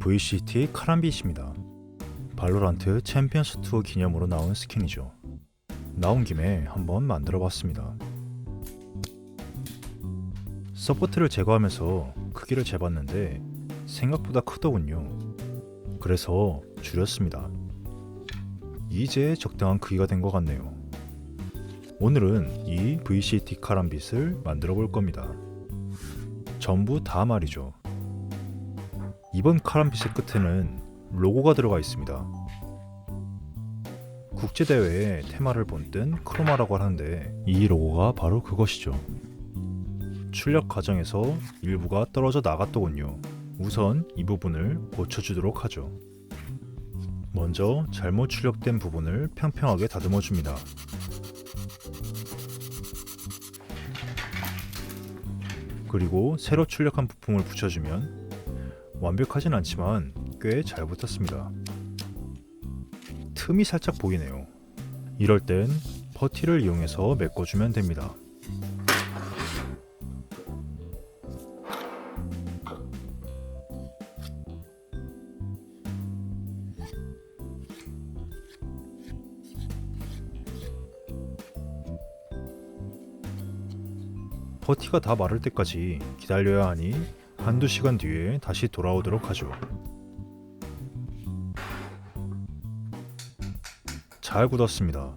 VCT 카람빗입니다. 발로란트 챔피언스 투어 기념으로 나온 스킨이죠. 나온 김에 한번 만들어 봤습니다. 서포트를 제거하면서 크기를 재봤는데 생각보다 크더군요. 그래서 줄였습니다. 이제 적당한 크기가 된 것 같네요. 오늘은 이 VCT 카람빗을 만들어 볼 겁니다. 전부 다 말이죠. 이번 카람빗의 끝에는 로고가 들어가 있습니다. 국제대회의 테마를 본뜬 크로마라고 하는데 이 로고가 바로 그것이죠. 출력 과정에서 일부가 떨어져 나갔더군요. 우선 이 부분을 고쳐주도록 하죠. 먼저 잘못 출력된 부분을 평평하게 다듬어 줍니다. 그리고 새로 출력한 부품을 붙여주면 완벽하진 않지만 꽤 잘 붙었습니다. 틈이 살짝 보이네요. 이럴 땐 퍼티를 이용해서 메꿔주면 됩니다. 퍼티가 다 마를 때까지 기다려야 하니 한두 시간 뒤에 다시 돌아오도록 하죠. 잘 굳었습니다.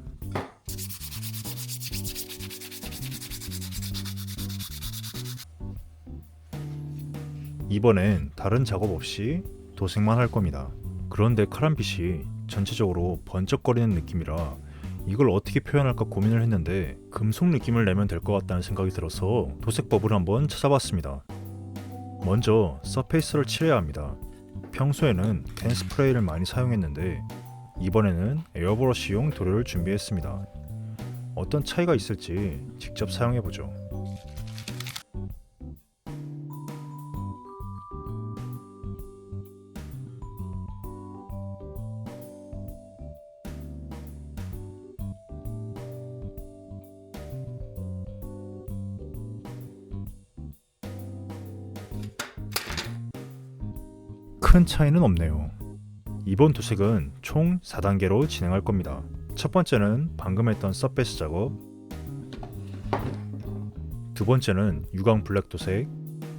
이번엔 다른 작업 없이 도색만 할 겁니다. 그런데 카람빗이 전체적으로 번쩍거리는 느낌이라 이걸 어떻게 표현할까 고민을 했는데 금속 느낌을 내면 될 것 같다는 생각이 들어서 도색법을 한번 찾아봤습니다. 먼저 서페이스를 칠해야 합니다. 평소에는 캔 스프레이를 많이 사용했는데 이번에는 에어브러쉬용 도료를 준비했습니다. 어떤 차이가 있을지 직접 사용해보죠. 큰 차이는 없네요. 이번 도색은 총 4단계로 진행할 겁니다. 첫 번째는 방금 했던 서페이스 작업, 두 번째는 유광 블랙 도색,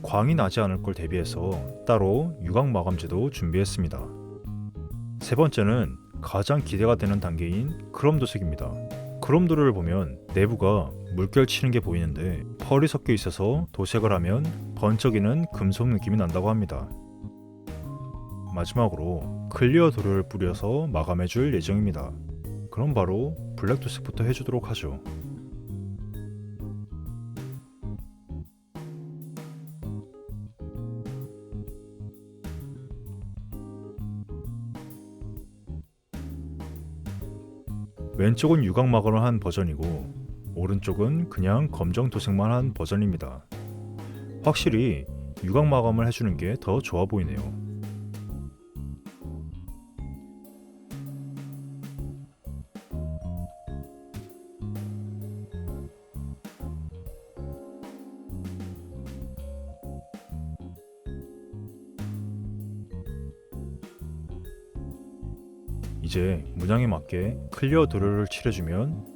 광이 나지 않을 걸 대비해서 따로 유광 마감제도 준비했습니다. 세 번째는 가장 기대가 되는 단계인 크롬 도색입니다. 크롬 도료를 보면 내부가 물결 치는 게 보이는데 펄이 섞여 있어서 도색을 하면 번쩍이는 금속 느낌이 난다고 합니다. 마지막으로 클리어 도료를 뿌려서 마감해 줄 예정입니다. 그럼 바로 블랙 도색부터 해주도록 하죠. 왼쪽은 유광 마감을 한 버전이고 오른쪽은 그냥 검정 도색만 한 버전입니다. 확실히 유광 마감을 해주는 게 더 좋아 보이네요. 이제 문양에 맞게 클리어 도료를 칠해주면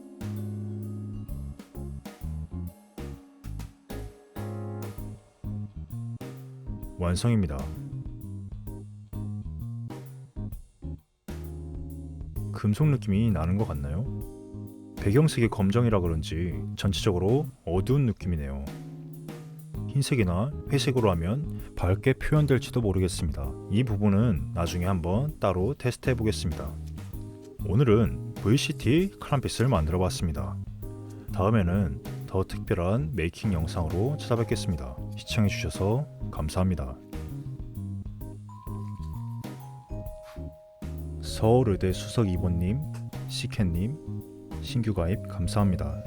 완성입니다. 금속 느낌이 나는 것 같나요? 배경색이 검정이라 그런지 전체적으로 어두운 느낌이네요. 흰색이나 회색으로 하면 밝게 표현될지도 모르겠습니다. 이 부분은 나중에 한번 따로 테스트 해 보겠습니다. 오늘은 VCT 크람핏을 만들어 봤습니다. 다음에는 더 특별한 메이킹 영상으로 찾아뵙겠습니다. 시청해주셔서 감사합니다. 서울의대 수석 2번님, 시켄님, 신규 가입 감사합니다.